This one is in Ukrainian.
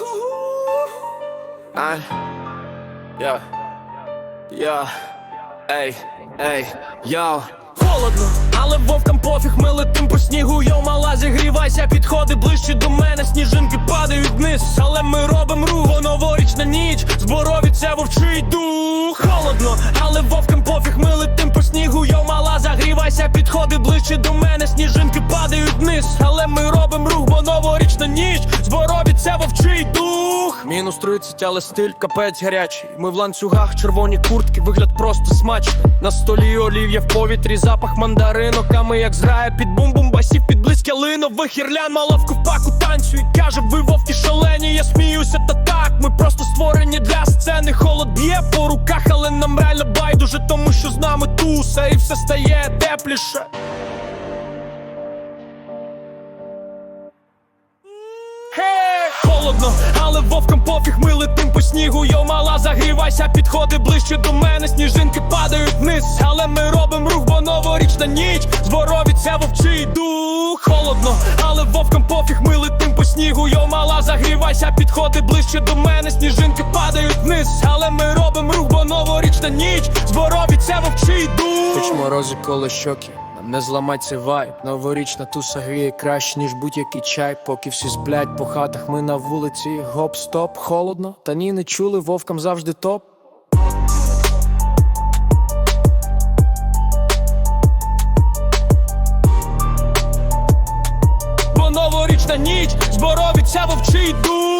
I, yeah, yeah, ей, ей, йоу. Холодно, але вовкам пофіг, ми летим по снігу, йо, мала, зігрівайся, підходи ближче до мене, сніжинки падають вниз, але ми робим рух, бо новорічна ніч, зборові це вовчий дух. Холодно, але вовкам пофіг, ми летим по снігу, йо, мала, загрівайся, підходи ближче до мене, сніжинки падають вниз, але ми робим рух, бо новорічна ніч, зборові це вовчий. Мінус 30, але стиль капець гарячий. Ми в ланцюгах, червоні куртки, вигляд просто смачний. На столі олів'я в повітрі, запах мандаринок, а ми як зграє під бум-бум басів, під близьке лино. Вихірлян мала в купаку танцю і каже, ви вовки шалені, я сміюся, та так. Ми просто створені для сцени. Холод б'є по руках, але нам реально байдуже, тому що з нами туса, і все стає тепліше. Холодно, але вовкам пофіг, ми летим по снігу, йо, мала, загрівайся, підходи ближче до мене, сніжинки падають вниз, але ми робим рух, бо новорічна ніч, зборові вовчий дух. Холодно, але вовкам пофіг, ми летим по снігу, йо, мала, загрівайся, підходи ближче до мене, сніжинки падають вниз, але ми робим рух, бо новорічна ніч, зборові вовчий дух. Хоч морози коло щоки, не зламать цей вайб. Новорічна туса гріє краще, ніж будь-який чай. Поки всі сплять по хатах, ми на вулиці. Гоп-стоп, холодно, та ні, не чули, вовкам завжди топ. Бо новорічна ніч, зборові вовчий дух